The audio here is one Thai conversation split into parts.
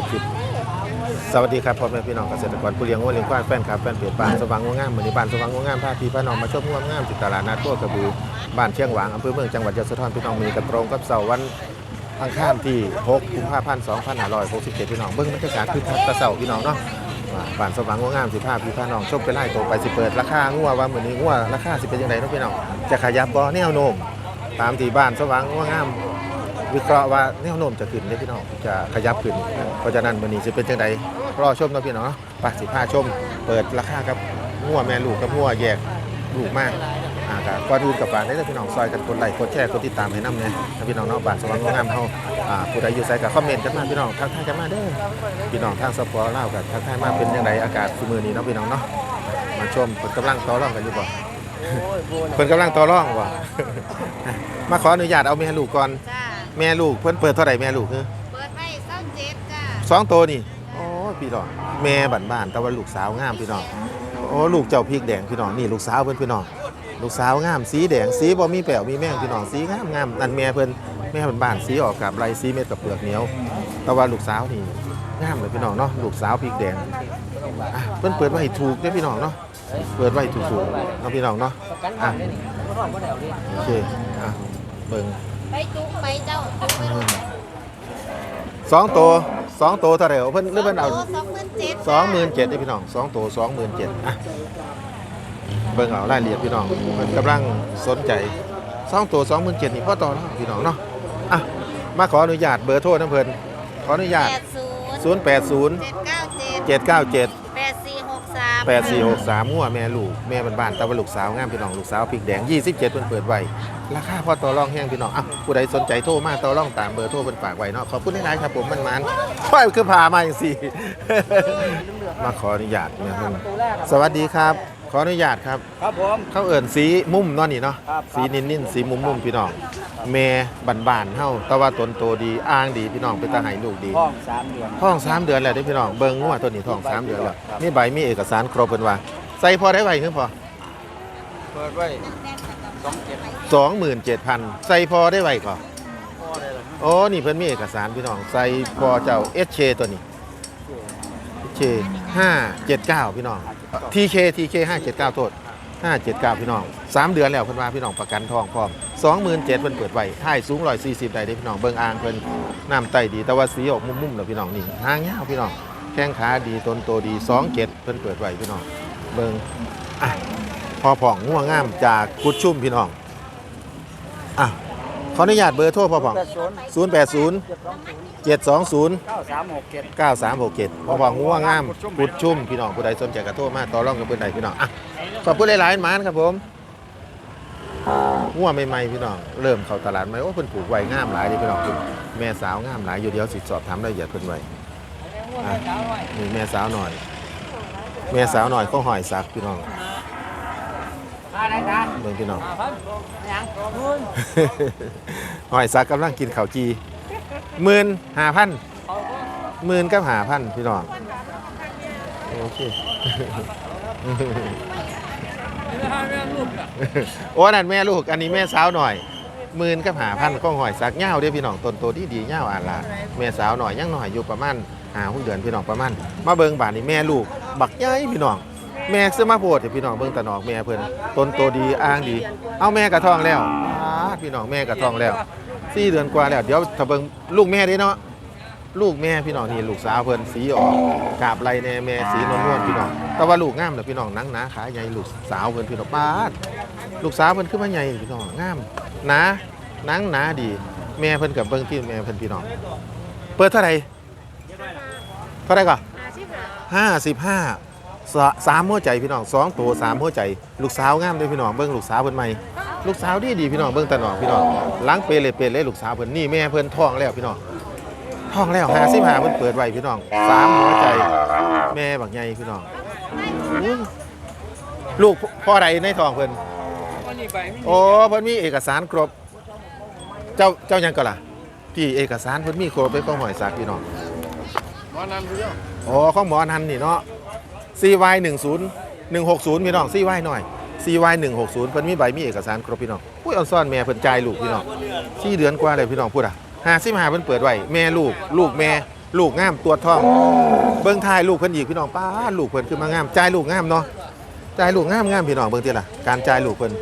ปิดคลิปสวัสดีครับพ่อแม่พี่น้องเกษตรกรผู้เลี้ยงวัวเลี้ยงควายแฟนคลับแฟนเพจบ้านสว่างงวงามมือนี้บ้านสว่างงวงามพาพี่พาน้องมาชมงวงามที่ตลาดนัดตัวกระบือบ้านเชียงหวางอำเภอเมืองจังหวัดยะโสธรพี่น้องมีกันตรงกับเสาร์วันอังคารที่6กุมภาพันธ์2567พี่น้องเบิ้งบรรยากาศคือคักตะเสาพี่น้องเนาะบ้านสว่างงวงามสิพาพี่พาน้องชมไปไล่ตัวไปสิเปิดราคางัวว่าเหมือนี้งัวราคาสิเป็นจังไดเนาะพี่น้องจะขยับบ่แนวโน้มตามที่บ้านสว่างงวงาม วิเคราะห์ว่าแนวโน้มจะขึ้นได้พี่น้องจะขยับขึ้น เพราะฉะนั้นวันนี้จะเป็นจังไดรอชมนะพี่น้องเนาะไปสิพาชม เปิดราคากับงัวแม่ลูกกับงัวแยกลูกมากอ่าก็ก่อนอื่นกับฝากได้เลยพี่น้องซอยกันกดไลค์กดแชร์กดติดตามให้น้ำเนี่ยถ้าพี่น้องเนาะบ้านสว่างงามเฮาอ่าผู้ใดอยู่ไสก็คอมเมนต์กันมาพี่น้องทักทายกันมาเด้อพี่น้องทางสปอร์ลาวกันทักทายมาเป็นจังไดอากาศซุมื้อนี้เนาะพี่น้องเนาะมาชมเพิ่นกำลังต่อรองกันอยู่บ่เพิ่นกำลังต่อรองบ่ มาขออนุญาตเอาแม่ลูกก่อน จ้า แม่ลูกเพิ่นเปิดเท่าไหร่แม่ลูกเนอะเปิดไว้เศร้าเจ็ดจ้าสองตัวนี่โอ้ยพี่น้องแม่บ้านบ้านๆแต่ว่าลูกสาวงามพี่น้องโอ้ลูกเจ้าพริกแดงพี่น้องนี่ลูกสาวเพิ่นพี่น้องลูกสาวงามสีแดงสีบ่มีแป๋วมีแม่งพี่น้องสีงามงามนั่นแม่เพิ่นแม่บ้านบ้านๆสีออกกับลายสีเม็ดกับเปลือกเหนียวแต่ว่าลูกสาวนี่งามเลยพี่น้องเนาะลูกสาวพริกแดงอะเพิ่นเปิดไว้ให้ถูกเด้อพี่น้องเนาะเปิดไว้ถูกๆเนาะพี่น้องเนาะอะ โอเค อะ เบิ่ง ไปจุกไปเจ้าจุกไปเลยสองตัวสองตัวเท่าไหร่เพิ่นหรือเพิ่นเอา สองหมื่นเจ็ดสองหมื่นเจ็ดพี่น้องสองตัวสองหมื่นเจ็ดอะเบิ่งเอารายละเอียดพี่น้องเพิ่นกำลังสนใจสองตัวสองหมื่นเจ็ดนี่พ่อต่อแล้วพี่น้องเนาะอะมาขออนุญาตเบอร์โทรน้ำเพิ่นขออนุญาตแปดศูนย์ศูนย์แปดศูนย์เจ็ดเก้าเจ็ดเจ็ดเก้าเจ็ดแปดสี่หกสามแปดสี่หกสามงัวแม่ลูกแม่บ้านๆแต่ว่าลูกสาวงามพี่น้องลูกสาวพริกแดงยี่สิบเจ็ดเพิ่นเปิดไว้ราคาพอต่อรองแห้งพี่น้องอะผู้ใดสนใจโทรมาต่อรองตามเบอร์โทรเพิ่นฝากไว้เนาะขอบคุณหลายๆครับผมมันมันค่อยคือพามาอย่างสี่ มาขออนุญาตเนี่ยเพิ่นสวัสดีครับ ขออนุญาตครับ ครับผม เขาเอิ่นสีมุมเนาะนี่เนาะครับสีนิ่นๆสีมุมมุมๆพี่น้องแม่บานๆเฮาแต่ว่าตนโตดีอ้างดีพี่น้องเป็นตาให้ลูกดี ห้องสามเดือน ท้องสามเดือนแล้วเด้อพี่น้องเบิ่งงัวตัวนี้ท้องสามเดือนแล้วครับมีใบมีเอกสารครบเพิ่นว่าใส่พอได้ไว้คือพอเปิดไว้สองเจ็ดสองหมื่นเจ็ดพันใส่พอได้ไว้ก่อนพ่อได้หรอโอ้นี่เพิ่นมีเอกสารพี่น้อง ใส่พอเจ้าเอชตัวนี้เชห้าเจ็ดเก้าพี่น้องทีเคทีเคห้าเจ็ ดเก้าโทษห้าเจ็ดเก้าพี่น้องสามเดือนแล้วเพิ่นว่าพี่น้องประกันทองพร้อมสองหมื่นเจ็ดเพิ่นเปิดไว้ท้ายสูงร้อยสี่สิบได้เด้พี่น้องเบิ่งอ่างเพิ่นน้ำไตดีแต่ว่าสีออกมุ่มๆแล้วพี่น้องนี่หางยาวพี่น้องแข้งขาดีต้นโตดีสองเจ็ดเพิ่นเปิดไว้พี่น้อง เบิ่งอะพอผ่องง่วงงามจากกุดชุ่มพี่น้องอะ ออนุญาตเบอร์โทรพ่อผ่องแปดศูนย์ศูนย์แปดศูนย์เจ็ดสองศูนย์เก้าสามหกเจ็ดเก้าสามหกเจ็ดพ่อผ่องง่วงงามกุดชุ่มพี่น้องผู้ใดสนใจกระโทรมาต่อรองกับเพื่อนใดพี่น้องอะขอบคุณหลายๆหมานครับผมง่วงใหม่ๆพี่น้องเริ่มเข้าตลาดใหม่โอ้เพิ่นปลูกไว้งามหลายเลยพี่น้องคุณแม่สาวงามหลายอยู่เดียวสิสอบถามรายละเอียดเพิ่นไว้อะนี่แม่สาวหน่อย แม่สาวหน่อยก็หอยสักพี่น้องอะไรกัน เบิ่งพี่น้องยังคุณหอยสักกำลังกินข้าวจีหมื่นห้าพันหมื่นกับห้าพันพี่น้องโอเคโอ้นั่นแม่ลูกอันนี้แม่สาวหน่อยหมื่นกับหาพันข้องหอยสักเง่าเด้อพี่น้องต้นโตดีดีเง่าอ่านละแม่สาวหน่อยยังหน่อยอยู่ประมาณหาหุ้นเดือนพี่น้องประมาณมาเบิ่งบานนี่แม่ลูก บักใหญ่พี่น้อง แม่ซื้อมาโพดให้พี่น้องเบิ่งตะนอกแม่เพิ่นต้นโตดีอ้างดี เอาแม่กระท้องแล้วอ้าพี่น้องแม่กระท้องแล้วสี่เดือนกว่าแล้วเดี๋ยวถ้าเบิ่งลูกแม่เด้เนาะลูกแม่พี่น้องนี่ลูกสาวเพิ่นสีออกกาบไหลแน่แม่สีนวลๆพี่น้อง แต่ว่าลูกงามเด้อพี่น้องนังหนาขาใหญ่ลูกสาวเพิ่นพี่น้องป้าดลูกสาวเพิ่นขึ้นมาใหญ่พี่น้องงามหนานังหนาดี แม่เพิ่นกับเบิ่งที่แม่เพิ่นพี่น้องเปิดเท่าไหร่เท่าไหร่ก่อนห้า สิบห้าสามหัวใจพี่น้องสองตัวสามหัวใจลูกสาวงามเลยพี่น้องเบิ่งลูกสาวเพิ่นใหม่ลูกสาวดีดีพี่น้องเบิ่งตาหนองพี่น้องหล้างเปรเลยเปรเลยลูกสาวเพิ่นนี่แม่เพิ่นท้องแล้วพี่น้องท้องแล้วห้าสิบห้าเพิ่นเปิดไว้พี่น้องสามหัวใจ แม่บักใหญ่พี่น้องอุ้ยลูกพ่อใดในท้องเพิ่นวันนี้ไปไม่โอ้เพิ่นมีเอกสารครบ เจ้าเจ้ายังก็ล่ะที่เอกสารเพิ่นมีครบเป็นของหอยสักพี่น้องวันนั้นเดียวอ๋อของหมอนันนี่เนาะ CY 10 160พี่น้อง CY หน่อย CY 160เพิ่นมีใบมีเอกสารครบพี่น้องอุ้ยเอาซ่อนแม่เพิ่นจ่ายลูกพี่น้อง4เดือนกว่าเลยพี่น้องพูดอะ55เพิ่นเปิดไว้แม่ลูก ลูกแม่ลูกงามตัวท้อง เบิ่งทายลูกเพิ่นอีกพี่น้องป้าลูกเพิ่นคือมางามจ่ายลูกงามเนาะจ่ายลูกงามงามพี่น้องเบิ่งติล่ะการจ่ายลูกเพิ่น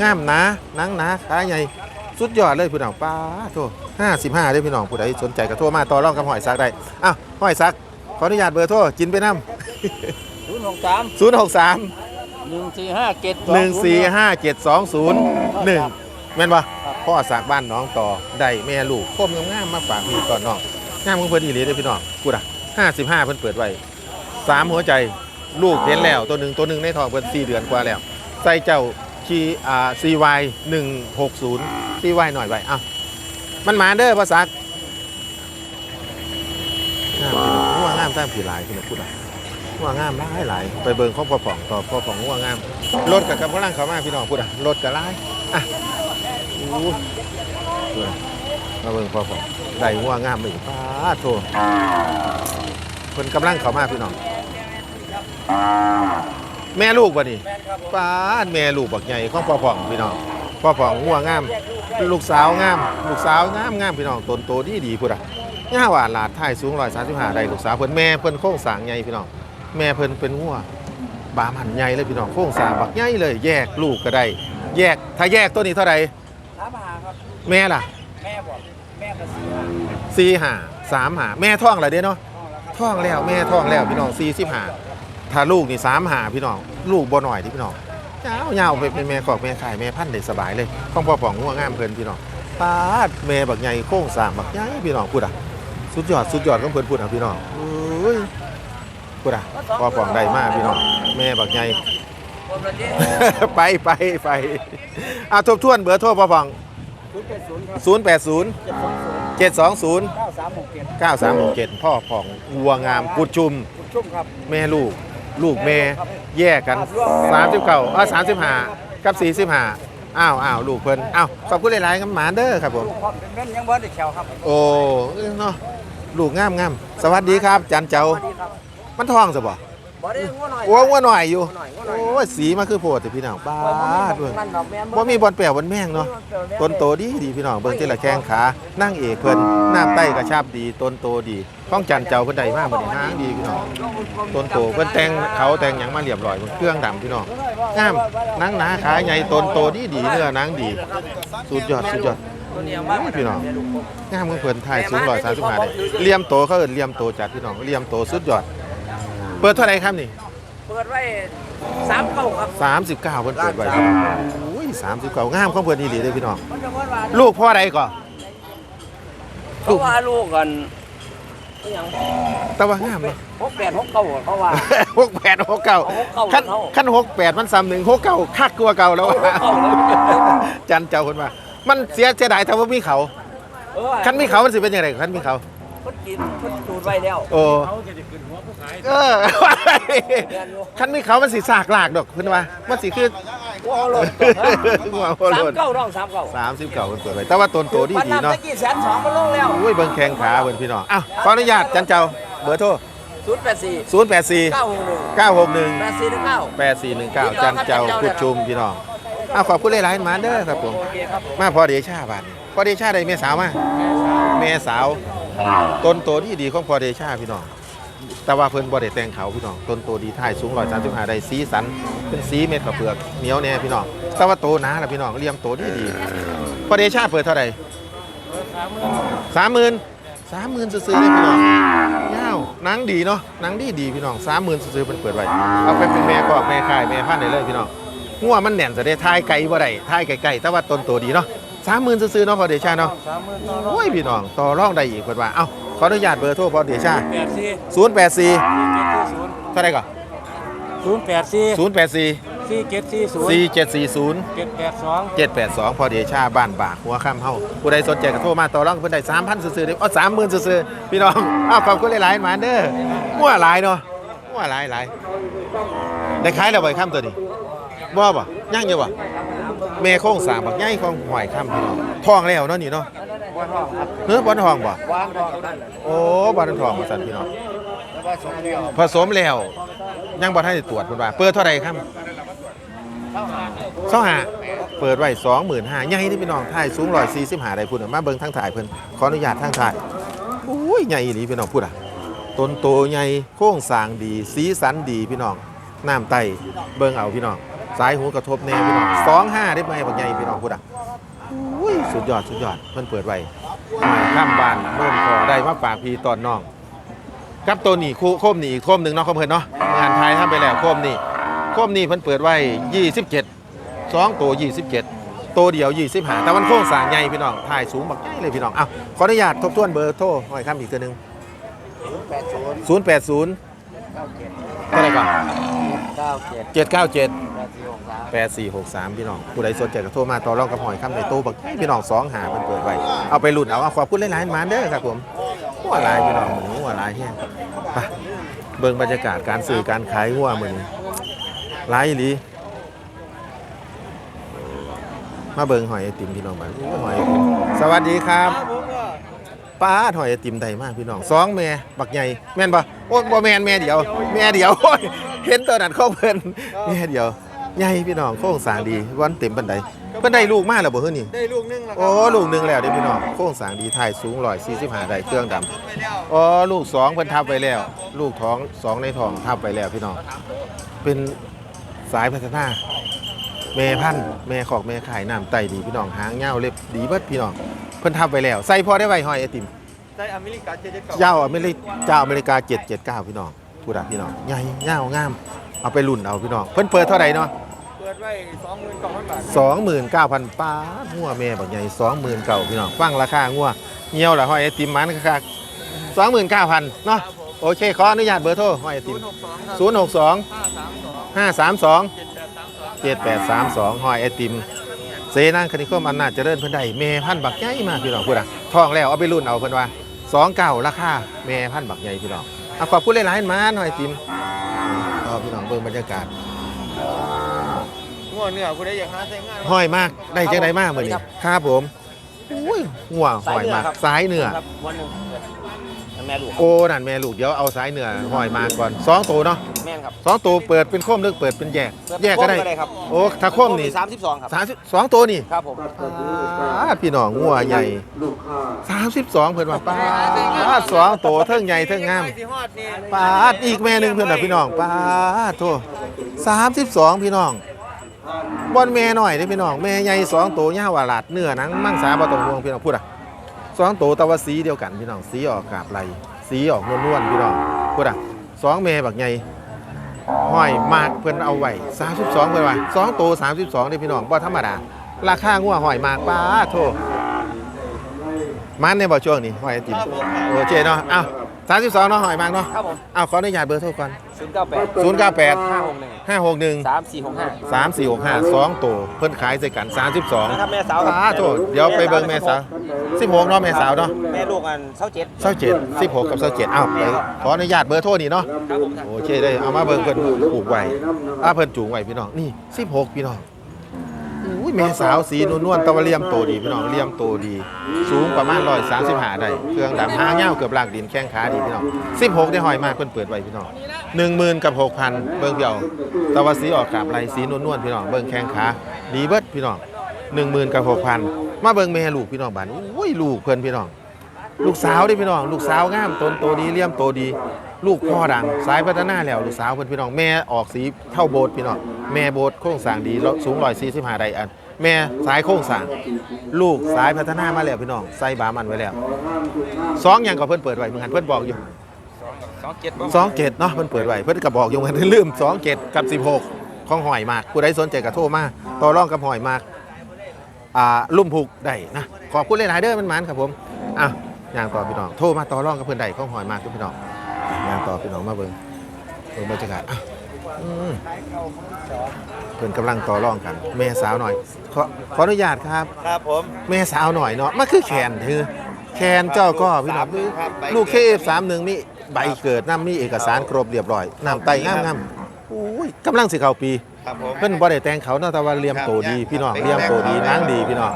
งามนาหนังนาขาใหญ่สุดยอดเลยพี่น้องป้าโท55เด้พี่น้องผู้ใดสนใจก็โทรมาต่อรองกับหอยซักได้อ้าวหอยซักขออนุญาตเบอร์โทรจินไปนำ ศูนย์หกสาม063หนึ่งสี่ห้าเจ็ดหนึ่งสี่ห้าเจ็ดสองศูนย์หนึ่งแม่นปะพ่อสากบ้านน้องต่อได้แม่ลูกคมงามๆมาฝากพี่ก่อนน้องงามของเพิ่นอีหลีเด้อพี่น้องกูด่ะห้าสิบห้าเพิ่นเปิดไว้สามหัวใจลูกเห็นแล้วตัวหนึ่งตัวหนึ่งในท้องเพิ่นสี่เดือนกว่าแล้วใส่เจ้าคีอ่า CY หนึ่งหกศูนย์ CY หน่อยไว้อะมันมาเด้อภาษากงามพี่น้องงัวงามตามผีหลายพี่น้องพูดอะ งัวงามหลายหลายไปเบิ่งข้อพ่อผ่องต่อพ่อผ่องงัวงามรถกับกำลังเขามาพี่น้องพูดอะรถกับไล่อะอู้มาเบิ่งพ่อผมได้หัวงามอีกป้าโทเพิ่นกำลังเขามาพี่น้องแม่ลูกบ่นี่ป้าแม่ลูกบักใหญ่ข้องพ่อผ่องพี่น้องพ่อผ่องหัวงาม ลูกสาวงาม ลูกสาวงามงามพี่น้องตนโตดีดีพูดอะง่าหวานหลาดท้ายสูง135ได้ลูกสาวเพิ่นแม่เพิ่นโค้งสางใหญ่พี่น้อง แม่เพิ่นเป็นหัวบามันใหญ่เลยพี่น้องโค้งสร้างบักใหญ่เลย แยกลูกก็ได้ แยกถ้าแยกตัวนี้เท่าไหร่สามหาครับ แม่ล่ะ แม่บอกแม่ก็สี่ห้าสี่หาสามหาแม่ท้องอะไรเด้เนาะท้องแล้วแม่ท้องแล้วพี่น้องสี่สิบหาถ้าลูกนี่สามหาพี่น้อง ลูกบ่หน่อยที่พี่น้องยาวยาวไปเป็นแม่ขอกแม่ขายแม่พันธุ์ได้สบายเลยข้องพ่อป่องงัวงามเพิ่นพี่น้องปาดแม่บักใหญ่โค้งสร้างบักใหญ่พี่น้องพูดอะสุดยอดสุดยอดของเพิ่นพูดอะพี่น้องเอ้ย พูดอะพ่อป่องได้มากพี่น้องแม่บักใหญ่คนละเจ๊ไปไปไปอะทบทวนเบอร์โทรพ่อป่องศูนย์แปดศูนย์ครับ080เจ็ดสองศูนย์720เก้าสามหกเจ็ด9367 พ่อผ่องวัวงามกุดชุม คุณชุ่มครับ แม่ลูก ลูกแม่แยกกัน39เออ35 กับ 45 อ้าวอ้าวลูกเพิ่นอ้าวขอบคุณหลายๆครับหมาเด้อครับผมลูกพ่อเป็นแม่นยังบ่ได้แขวครับ โอ้เนาะลูกงามงามสวัสดีครับ จันเจ้า สวัสดีครับ มันท้องซะบ่บ่ได้งัวหน่อยโอ้ว่าหน่อยอยู่งัวหน่อยงัวหน่อยโอ้ยสีมันคือโพดแต่พี่น้องบ้าดด้วยนั่นดอกแม่นบ่มีบอลแปลวบอลแม่งเนาะต้นโตดีดีพี่น้องเบิ่งที่ละแข้งขานั่งเอกเพิ่นน้ำไต้กระชับดีต้นโตดีข้องจันเจ้าเพิ่นได้มากบ่ได้ห้างดีพี่น้องต้นโตเพิ่นแต่งเขาแต่งหยังมาเรียบร้อยเพิ่นเครื่องดำพี่น้องงามหนังหนาขาใหญ่ต้นโตดีดีเนื้อหนังดีสุดยอดสุดยอดพี่น้องงามของเพิ่นถ่ายสูง135ได้เหลี่ยมโตเขาเอิ้นเหลี่ยมโตจัดพี่น้องเหลี่ยมโตสุดยอด เปิดเท่าไหร่ครับนี่เปิดไว้สามเก้าครับ39เพิ่นเปิดไว้โอ้ย39งามของเพิ่นอีหลีเด้อพี่น้อง มันจะว่าลูกพ่อใดก่อนเพราะว่าลูกกันอหยังแต่ว่างามเนาะ หกแปดหกเก้าเขาว่า หกแปดหกเก้าหกเก้าขั้นเท่าขั้นหกแปดมันซ้ำหนึ่งหกเก้าคักกว่าเก่าแล้วอะเก้าเลยจันเจ้าคนว่า มันเสียเสียดายถ้าว่ามีเขาเออขั้นมีเขามันสิเป็นยังไงขั้นมีเขา คนกินคนจูดไว้แล้วโอ้เขาจะขึ้นหัวผู้ขายเออขั้นมีเขามันสิสากลากดอกเพิ่นว่ามันสิคือว้าวโลดว้าวสามโลดเก้าน้องสามเก้าสามสิบเก้าเพิ่นเปิดไว้แต่ว่าต้นโตดีพันดีนำเนาะตะกี้แสนสองมันลงแล้วอุ้ยเบิ่งแข้งขาเบิ่งพี่น้องอ้าวขออนุญาตจันเจ้าเบอร์โทรศูนย์แปดสี่084เก้าหกหนึ่ง961แปดสี่หนึ่งเก้า8419 จันเจ้าพุดชุมพี่น้องอ้าวขอบคุณหลายๆหมาเด้อครับผมโอเคครับมาพอเดชาบาดนี้พอเดชาได้เมียสาวมาเมียสาว ต้นโตที่ดีของพอเดชาพี่น้อง แต่ว่าเพิ่นบ่ได้แต่งเขาพี่น้อง ต้นโตดีท้ายสูง135ได้สีสัน เป็นสีเม็ดกับเปลือกเหนียวแน่พี่น้องแต่ว่าโตหนาล่ะพี่น้องเลี้ยงโตดีดีพอเดชาเปิดเท่าไหร่สามหมื่นสามหมื่นซื้อๆเลยพี่น้องยาวนังดีเนาะนังดีดีพี่น้องสามหมื่นซื้อเพิ่นเปิดไว้เอาไปเป็นแม่กอกแม่ขายแม่พันได้เลยพี่น้องงัวมันแน่นจะได้ทายไก่บ่ได้ทายไก่ๆแต่ว่าต้นโตดีเนาะ สามหมื่นซื้อๆเนาะพอเดชาเนาะสามหมื่นต่อโอ้ยพี่น้องต่อรองได้อีกคนว่าเอ้าขออนุญาตเบอร์โทรพอเดชาแปดสี่0 8 4สี่เจ็ดสี่ศูนย์เท่าไหร่ก่อนศูนย์แปดสี่0 8 4สี่เจ็ดสี่ศูนย์4 7 4 0เจ็ดแปดสอง7 8 2พอเดชาบ้านบากหัวค่ำเฮาผู้ใดสนใจก็โทรมาต่อรองเพิ่นได้3,000ซื่อๆเด้ออ๋อ30,000ซื่อๆพี่น้องอ้าวขอบคุณหลายๆหมาเด้อมั่วหลายเนาะมั่วหลายหลายได้ขายแล้วบ่ไอ้ค่ำตัวนี้บ่บ่ย่างอยู่บ่ แม่โค้งสร้างบักใหญ่ของหอยค่ำพี่น้องทองแล้วเนาะนี่เนาะวันห้องครับเฮ้อบ่ทองบ่วางทองนั่นโอ้บ่ทันทองว่าซั่นพี่น้องแล้วก็สองเดียวผสมแล้วยังบ่ทันได้ตรวจเพิ่นว่าเปิดเท่าไหร่ครับเท่าหาเปิดไว้25,000ใหญ่นี่พี่น้องถ่ายสูง145ได้พุ่นน่ะมาเบิ่งทางถ่ายเพิ่นขออนุญาตทางถ่ายโอ้อุ้ยใหญ่อีหลีพี่น้องพูดอะต้นโตใหญ่โค้งสร้างดี สีสันดีพี่น้องน้ำไตเบิ่งเอาพี่น้อง สายหูกระทบแน่พี่น้องสองห้าได้ไหมบักใหญ่พี่น้องพูดอะสุดยอดสุดยอดเพิ่นเปิดไว้ข้ามบานเริ่มพอได้มาฝากพี่ตอนน้องกับตัวหนี่คู่โคมนีอีกโคมหนึ่งเนาะเขาเพิ่นเนาะงานไทยทำไปแล้วโคมนี่โคมนี่เพิ่นเปิดไว้ยี่สิบเจ็ดสองตัวยี่สิบเจ็ดตัวเดียวยี่สิบห้าแต่มันโค้งสางใหญ่พี่น้องถ่ายสูงบักใหญ่เลยพี่น้องอ้าวขออนุญาตทบทวนเบอร์โทรหน่อยครับอีกตัวหนึ่งศูนย์แปดศูนย์เท่าไหร่ก่อก้าเจ็ด สี่หแปดสี่หกสามพี่น้องผู้ใดสนใจก็โทรมาต่อรองกับหอยข้ามในตู้บักพี่น้องสองหาเพิ่นเปิดไว้เอาไปหลุดเอาเอาขอบคุณหลายๆหมาเด้อครับผมหัวลายพี่น้องหัวลายเฮ้ยไปเบิ่งบรรยากาศการซื้อการขายหัวเหมือนลายอีหลีมาเบิ่งหอยไอติมพี่น้องมาหอยสวัสดีครับป้าหอยไอติมไทยมากพี่น้องสองแม่บักใหญ่แม่นปะโอ้บ่แม่นแม่เดียว แม่เดียวเห็นตัวนั้นเข้าเพิ่นแม่เดียว ใหญ่พี่น้องโค้งสร้างดีวันเต็มบันไดเพิ่นได้ลูกมาแล้วบ่เฮ้ยนี่ ได้ลูกนึงแล้วโอ้ลูกหนึงแล้วเด้อพี่น้องโค้งสร้างดีถ่ายสูง145ได้เครื่องดำ ไปแล้วอ๋อลูกสองเพิ่นทับไปแล้ว ลูกท้องสองในท้องทับไปแล้วพี่น้องเป็นสายพัฒนาแม่พันธุ์แม่ขอกแม่ขายน้ำไตดีพี่น้องหางเงาวเล็บดีเบิดพี่น้องเพิ่นทับไปแล้ว ใส่พอได้ไว้หอยไอติมได้อเมริกาเจ็ดเจ็ดเก้าเจ้าอเมริกเจ้าอเมริกา779พี่น้องพูดอะพี่น้องใหญ่เงาวงาม เอาไปรุ่นเอาพี่น้องเพิ่นเปิดเท่าไหร่เนาะเปิดไว้สองหมื่นสองพันบาท29,000ป้าดงัวแม่บักใหญ่29,000พี่น้องฟังราคางัวเหี่ยวละหอยไอติมมันคักๆ29,000เนาะโอเคขออนุญาตเบอร์โทรหอยไอติมศูนย์หกสอง062ห้าสามสอง532เจ็ดแปดสามสอง7832หอยไอติมเซนังคณิคมอำนาจเจริญเพิ่นได้แม่พันธุ์บักใหญ่มากพี่น้องพูดอะทองแล้วเอาไปรุ่นเอาเพิ่นว่า29ราคาแม่พันธุ์บักใหญ่พี่น้องเอาขอบคุณหลายๆมาหน่อยติมต่อพี่น้องเบิ่งบรรยากาศ งัวเนื้อกูได้อย่างหาใช้งานห้อยมากได้จังไดมากมื้อนี้ครับผมอุ้ยหัวห้อยมากสายเนื้อครับวันหนึ่งแม่ลูกโอ้นั่นแม่ลูกเดี๋ยวเอาสายเนื้อห้อยมาก่อนสองตัวเนาะแม่นครับสองตัวเปิดเป็นโคมหรือเปิดเป็นแยก แยกก็ได้ครับโอ้ถ้าโคมนี่สามสิบสองครับสามสิบสองตัวนี่ครับผมป้าดพี่น้องงัวใหญ่สามสิบสองเพิ่นว่าป้าดสองตัวเทิงใหญ่เทิงงามไปสิฮอดนี่ป้าดอีกแม่หนึ่งเพิ่นน่ะพี่น้องป้าดโทสามสิบสองพี่น้อง บอนแม่หน่อยเด้อพี่น้องแม่ใหญ่สองตัวยาวาลาดเนื้อหนังมังสาบ่ต้องห่วงพี่น้องพูดอะสองตัวแต่ว่าสีเดียวกันพี่น้องสีออกกาบไหลสีออกนวลๆพี่น้องพูดอะสองแม่บักใหญ่ห้อยมากเพิ่นเอาไว้32เพิ่นว่าสองตัว32เด้อพี่น้องบ่ธรรมดาราคางัวหอยมากป้าโทมันในบ่ช่วงนี้หอยไอติมโอเคเนาะอ้าวสามสิบสองเนาะหอยมากเนาะครับผมอ้าวขออนุญาตเบอร์โทรก่อน ศูนย์เก้าแปดศูนย์เก้าแปดห้าหกหนึ่งห้าหกหนึ่งสามสี่หกห้าสามสี่หกห้าสองตัวเพิ่นขายใส่กันสามสิบสองนะครับแม่สาวครับป้าโทเดี๋ยวไปเบิ่งแม่สาวสิบหกเนาะแม่สาวเนาะแม่ลูกอันเท่าเจ็ดเศร้าเจ็ดสิบหกกับเศร้าเจ็ดอ้าวไปขออนุญาตเบอร์โทรนี่เนาะครับผมครับโอเคได้เอามาเบิ่งเพิ่นผูกไว้อ้าเพิ่นจูงไว้พี่น้องนี่สิบหกพี่น้องอุ้ย แม่สาวสีนวลๆตะวันเลี่ยมโตดีพี่น้องเลี่ยมโตดี สูงประมาณร้อยสามสิบห้าได้เครื่องดำหางยาเกือบลากดินแข้งขาดีพี่น้องสิบหกได้หอยมากเพิ่นเปิดไว้พี่น้องหนึ่งหมื่นกับหกพันเบิ่งเดียวตะวันสีออกกาบไหลสีนวลๆพี่น้องเบิ่งแข้งขาดีเบิดพี่น้องหนึ่งหมื่นกับหกพันมาเบิ่งแม่ลูกพี่น้องบ้านอุ้ยลูกเพิ่นพี่น้องลูกสาวดิพี่น้อง ลูกสาวงามตนโตดีเลี่ยมโตดี ลูกพ่อดังสายพัฒนาแล้วลูกสาวเพิ่นพี่น้องแม่ออกสีเท่าโบสถ์พี่น้องแม่โบสโค้งสร้างดีสูงร้อยสี่สิบห้าไดอัน แม่สายโค้งสร้างลูกสายพัฒนามาแล้วพี่น้องใส่บามันไว้แล้วสองอย่างก็เพิ่นเปิดไว้เหมือนกันเพิ่นบอกอยู่สองเจ็ดสองเกตเนาะเพิ่นเปิดไว้เพิ่นก็บอกอยู่เหมือนกันลืมสองเกตกับสิบหกของหอยมากผู้ใดสนใจก็โทรมาต่อรองกับหอยมากอ่าลุ่มผูกได้นะขอบคุณหลายๆเด้อมันหมันครับผมอะอย่างต่อพี่น้องโทรมาต่อรองกับเพิ่นได้ของหอยมากทุกพี่น้องอย่างต่อพี่น้องมาเบิ่งเบิ่งบรรยากาศอะอืมเพิ่นกำลังต่อรองกันแม่สาวหน่อยขอขออนุญาตครับครับผมแม่สาวหน่อยเนาะมันคือแขนถือแขนเจ้าก็พี่น้องครับใบลูกเคฟสามหนึ่งมีใบเกิดน้ำมีเอกสารครบเรียบร้อยน้ำไตงามงามๆโอ้ยกำลังสิเข้าปี ครับผม เพิ่นบ่ได้แต่งเขาเนาะแต่ว่าเลียมโตดีพี่น้องเลียมโตดีนางดีพี่น้อง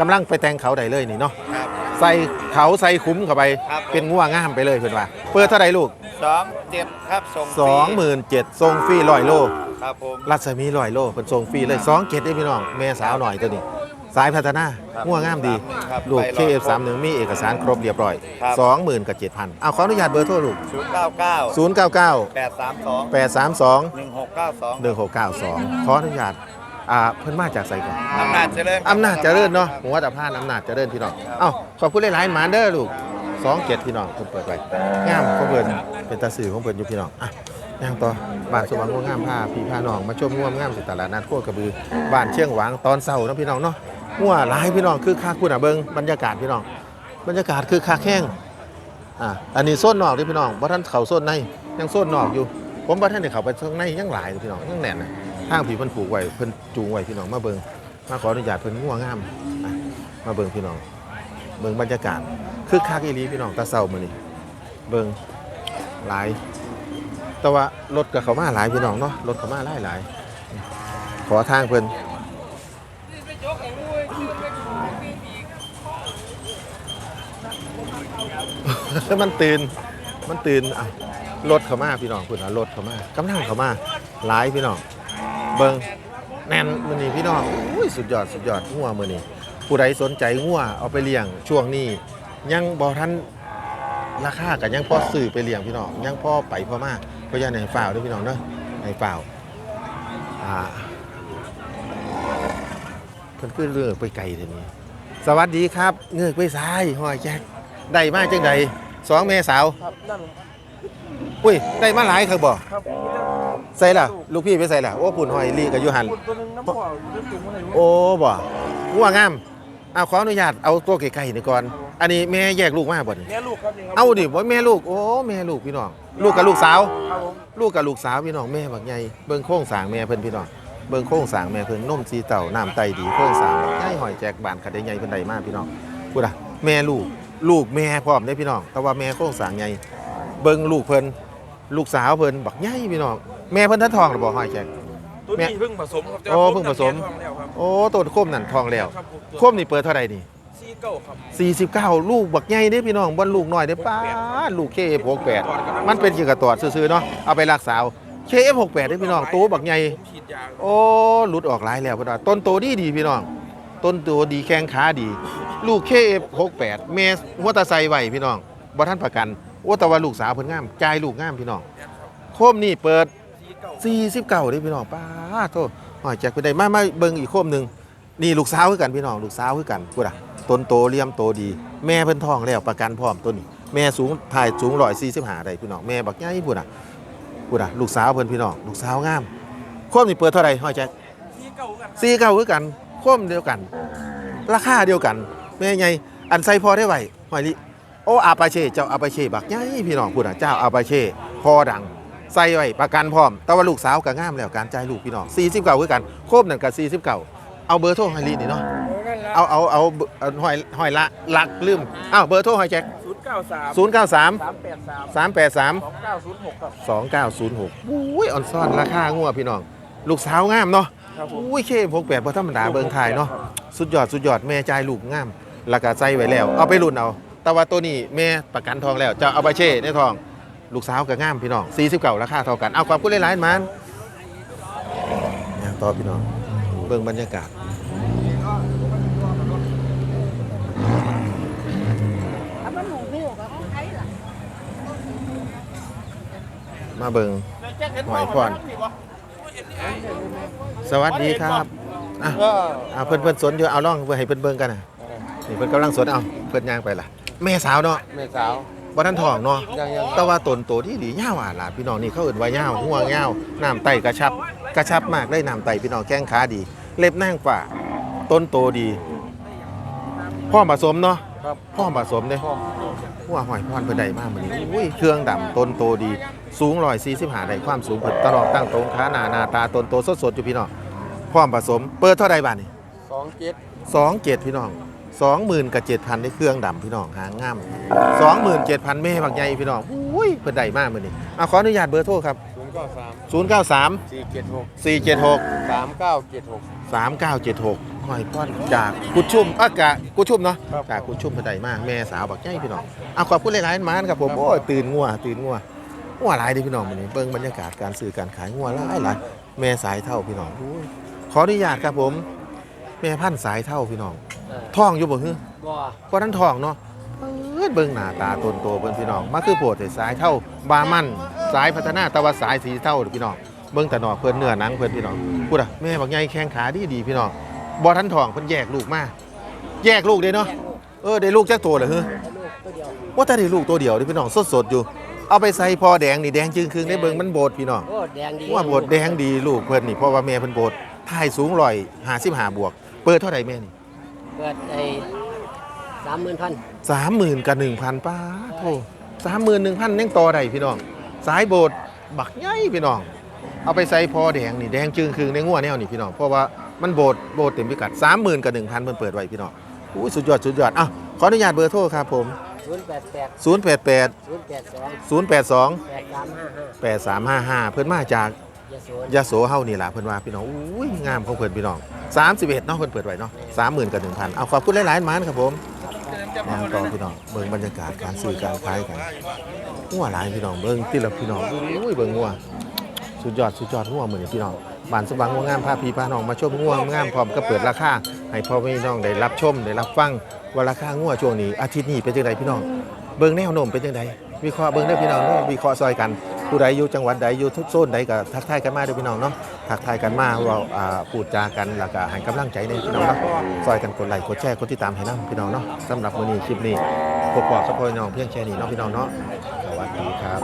กำลังไปแต่งเขาได้เลยนี่เนาะครับ ใส่เขาใส่คุ้มเข้าไป ครับ เป็นงัวงามไปเลยเพิ่นว่าเปิดเท่าไหร่ลูก สองเจ็ดครับส่งฟรี 27,000ทรงฟรี100โล ครับผม รัศมี100โลเพิ่นส่งฟรีเลย2เกตได้พี่น้องแม่สาวหน่อยตัวนี้ สายพัฒนาครับงัวงามดีครับลูก ไปรอ KF31 มีเอกสารครบเรียบร้อย ครับ 20,000กับ7,000เอาขออนุญาตเบอร์โทรลูก ศูนย์เก้าเก้า099 แปดสามสอง832 หนึ่งหกเก้าสอง1692 ขออนุญาตอ่าเพิ่นมาจากไสก่อน อำนาจเจริญอำนาจเจริญเนาะผมว่าแต่พานอำนาจเจริญพี่น้อง เอ้าขอบคุณหลายๆหมาเด้อลูกสองเจ็ดพี่น้องเพิ่นเปิดไว้งามของเพิ่นเป็นตาสื่อของเพิ่นอยู่พี่น้องอะ ย่างต่อบ้านสว่างงามผ้าพี่ผ้านองมาชมง่วงงามสิตลาดนัดโคกระบือบ้านเชียงหวางตอนเช้าเนะพี่น้องเนาะงัวหลายพี่น้องคือคักคุณอะเบิ่งบรรยากาศพี่น้อง บรรยากาศคือคักแห้งอะอันนี้โซนนอกเด้อพี่น้องบ่ทันเขาโซนในยังโซนนอกอยู่ ผมบ่ทันได้เขาไปข้างในยังหลายเลยพี่น้องยังแน่นน่ะทางผีเพิ่นผูกไว้เพิ่นจูงไว้พี่น้องมาเบิ่งมาขออนุญาตเพิ่นงัวงามอะมาเบิ่งพี่น้อง เบิ่งบรรยากาศคือคักอีหลีพี่น้องตาเศร้ามื้อนี้เบิ่งหลาย แต่ว่ารถก็เขามาหลายพี่น้องเนาะรถเขามาหลายหลายขอทางเพิ่นมันตื่นมันตื่นอะรถเขามาพี่น้องคุณอะรถเขามากำลังเขามาหลายพี่น้องเบิ่งแน่นมือนี้พี่น้องอุ้ยสุดยอดสุดยอดงัวมือนี้ผู้ใดสนใจงัวเอาไปเลี้ยงช่วงนี้ ยังบ่ทันราคาก็ยังพอซื้อไปเลี้ยงพี่น้องยังพอไปพอมาเพราะฉะนั้นให้ฝ่าวเด้วยพี่น้องเนาะให้ฝ่าวอ่าเพิ่นคือเลือกไปไกลเดี๋ยวนี้สวัสดีครับเงือกไปซ้ายหอยแจ็คได้มาจังใดสองเมษาวครับนั่นอุ้ยได้มาหลายครับบ่ครับใส่ล่ะ ลูกพี่ไปใส่ล่ะโอ้ปุ่นหอยลีกับยูหัน ตัวนึงน้ำเปล่าจะสูงอะไรโอ้บ่งัวงามเอาขออนุญาตเอาตัวไกลๆนี่ก่อน อันนี้แม่แยกลูกมาบ่นี่แม่ลูกครับนี่ครับ เอาดิบ่แม่ลูก โอ้แม่ลูกพี่น้อง ลูกกับลูกสาว ครับผม ลูกกับลูกสาวพี่น้องแม่บักใหญ่เบิ่งโค้งสร้างแม่เพิ่นพี่น้อง เบิ่งโค้งสร้างแม่เพิ่นนมสีเต่าน้ำไตดีโค้งสร้างบักใหญ่หอยแจกบานขัดได้ใหญ่เพิ่นได้มากพี่น้องพูดอะแม่ลูกลูกแม่พร้อมเด้พี่น้อง แต่ว่าแม่โค้งสร้างใหญ่เบิ่งลูกเพิ่นลูกสาวเพิ่นบักใหญ่พี่น้องแม่เพิ่นทันทองหรือบ่หอยแจก ตัวนี้เพิ่งผสมครับโอ้เพิ่งผสมท้องแล้วครับโอ้ต้นโคมนั่นทองแล้ว ครับผมโคมนี่เปิดเท่าไหร่นี่ซี เก้าครับ 49 ลูกบักใหญ่เด้พี่น้องบ่ลูกน้อยเด้ป้าดลูก KF68 มันเป็นกี่กระตอดซื่อๆเนาะเอาไปรักษาเอา KF68 เด้พี่น้องตัวบักใหญ่ผมฉีดยาโอ้หลุดออกหลายแล้วพี่น้องต้นโตดีดีพี่น้อง ต้นโตดีแข้งขาดี ลูก KF68 เมสหัวตาไซไหวพี่น้องบ่ทันประกันโอ้แต่ว่าลูกสาวเพิ่นงามจ่ายลูกงามพี่น้องโคมนี่เปิดซีเก้า49เด้พี่น้องป้าดโทษหอยแจกไปได้มามาเบิ่งอีกโคมหนึงนี่ลูกสาวคือกันพี่น้องลูกสาวคือกันพูดอะ ต้นโตเลี่ยมโตดี แม่เพิ่นท้องแล้วประกันพร้อมตัวนี้ แม่สูงถ่ายสูง145ได้พี่น้องแม่บักใหญ่พูดอะพูดอะลูกสาวเพิ่นพี่น้องลูกสาวงามโคมนี่เปิดเท่าไหร่หอยแจกซีเก้ากันซีเก่าคือกันโคมเดียวกัน ราคาเดียวกันแม่ไงอันใส่พอได้ไหวหอยลิโออาปาเช่เจ้าอาปาเช่บักใหญ่พี่น้องพูดอะเจ้าอาปาเช่พอดังใส่ไว้ประกันพร้อม แต่ว่าลูกสาวก็งามแล้วการจ่ายลูกพี่น้อง49คือกัน โคมนั่นก็49 เอาเบอร์โทรให้ลีนี่เนาะเอาเอาเอาเอาหอยหอยละลักลืมอ้าวเบอร์โทรให้แจ็คศูนย์เก้าสาม093สามแปดสาม383สองเก้าศูนย์หกครับ 2906อุ้ยอ่อนซ่อนราคางัวพี่น้อง ลูกสาวงามเนาะครับผม อุ้ยเคพกแปดพอธรรมดาเบิงไทยเนาะ สุดยอดสุดยอดแม่จ่ายลูกงามแล้วก็ใส่ไว้แล้ว เอาไปรุ่นเอา แต่ว่าตัวนี้แม่ประกันทองแล้ว จะเอาไปเช่ในทอง ลูกสาวก็งามพี่น้อง49ราคาเท่ากัน เอาความพูดหลายๆมันอย่างต่อพี่น้อง เบิ่งบรรยากาศ มาเบิ่งหอยพรสวัสดีครับอะอะเพิ่นเพิ่นสนอยู่เอาล่องเพื่อให้เพิ่นเบิ่งกันนะนี่เพิ่นกำลังสนเอาเพิ่นย่างไปล่ะแม่สาวเนาะแม่สาวบ่ทันท้องเนาะยังยังแต่ว่าตนโตที่ดียาวอะล่ะพี่น้องนี่เขาเอิ้นว่ายาวหัวยาวน้ำไตกระชับ กระชับมากได้น้ำไตพี่น้องแข้งขาดี เล็บนางฝ่าต้นโตดี พ่อมผสมเนาะ ครับพ่อมผสมเด้หัวหอยพรเพิ่นได้มากมื้อนี้อุ้ยเครื่องดำต้นโตดี สูง145ได้ความสูงเพิ่นตลอดตั้งตรงขาหน้าหน้าตาต้นโตสดๆอยู่พี่น้องพร้อมผสม เปิดเท่าใดบาทนี่สองเจ็ดสองเจ็ดพี่น้อง สองหมื่นกับเจ็ดพันได้เครื่องดำพี่น้องหางงามสองหมื่นเจ็ดพันแม่บักใหญ่พี่น้องอุ้ยเพิ่นได้มากมื้อนี้เอาขออนุญาตเบอร์โทรครับศูนย์เก้าสามศูนย์เก้าสามสี่เจ็ดหกสี่เจ็ดหกสามเก้าเจ็ดหกสามเก้าเจ็ดหกหอยพ่อนจากกุดชุ่มอะกะกุดชุ่มเนาะครับ จากกุดชุ่มเพิ่นได้มากแม่สาวบักใหญ่พี่น้องเอาขอบคุณหลายๆมานครับผมโอ้ยตื่นงัวตื่นงัวงัวหลายเดิพี่น้องมื้อนี้เบิ่งบรรยากาศการซื้อการขายงัวหลายหลายแม่สายเท่าพี่น้องอุ้ยขออนุญาตครับผม แม่พันธุ์สายเท่าพี่น้องเออ ท้องอยู่บ่ฮึบ่เพราะนั้นท้องเนาะเอิ้นเบิ่งหน้าตาตนโตเบิ่งพี่น้องมาคือโพดแต่สายเท่าบามันสายพัฒนาแตะวันสายสีเท่าเด้อพี่น้องเบิ่งแต่หนอกเพิ่นเนื้อหนังเพิ่นพี่น้องพูดอะแม่บักใหญ่แข้งขาดีดีๆพี่น้องบ่ทันท้องเพิ่นแยกลูกมาแยกลูกเด้เนาะเออได้ลูกจักตัวเหรอฮึลูกตัวเดียวว่าแต่ได้ลูกตัวเดียวเด้อพี่น้องสดๆอยู่เอาไปใส่พอแดงนี่แดงจึงครึ่งได้เบิ่งมันโบดพี่น้องโอ้แดงดีว่าโบดแดงดีลูกเพิ่นนี่เพราะว่าแม่เพิ่นโบดถ่ายสูงร้อยห้าสิบห้าบวก เปิดเท่าไหร่แม่นี่ เปิดไอ้สามหมื่นพันสามหมื่นกับหนึ่งพันป้าโธ่สามหมื่นหนึ่งพันยังต่อได้พี่น้อง สายโบดบักใหญ่พี่น้อง เอาไปใส่พอแดงนี่แดงจึงครึ่งในงัวแนวนี่พี่น้อง เพราะว่ามันโบดโบดเต็มพิกัดสามหมื่นกับหนึ่งพันเพิ่นเปิดไว้พี่น้องอุ้ยสุดยอดสุดยอดอะขออนุญาตเบอร์โทรครับผมศูนย์แปดแปด0 8 8ศูนย์แปดสอง0 8 2แปดสามห้าห้า8 3 5 5เพิ่นมาจาก ยาโสเฮานี่ล่ะเพิ่นว่าพี่น้องอุ้ยงามของเพิ่นพี่น้อง31เนาะเพิ่นเปิดไว้เนาะ30,000กับ1,000เอาขอบคุณหลายๆหมานครับผมมาต่อพี่น้องเบิ่งบรรยากาศการซื้อการขายกันงัวหลายพี่น้องเบิ่งติละพี่น้องอุ้ยเบิ่งงัวสุดยอดสุดยอดงัวมื้อนี้พี่น้องบ้านสว่างงัวงามพาพี่พาน้องมาชมงัวงามพร้อมกับเปิดราคาให้พ่อแม่พี่น้องได้รับชมได้รับฟังว่าราคางัวช่วงนี้อาทิตย์นี้เป็นจังไดพี่น้องเบิ่งแนวโน้มเป็นจังไดวิเคราะห์เบิ่งได้พี่น้องเนาะวิเคราะห์ซอยกัน ผู้ใดอยู่จังหวัดใดอยู่ทุกโซนใดก็ทักทายกันมาเด้อพี่น้องเนาะทักทายกันมาเราอ่าพูดจากันแล้วก็ให้กำลังใจในพี่น้องเนาะซอยกันกดไลค์กดแชร์กดติดตามให้นํพี่น้องเนาะสำหรับมื้อนี้คลิปนี้พวกพ่อกับพ่อน้องเพียงแค่นี้เนาะพี่น้องเนาะสวัสดีครับ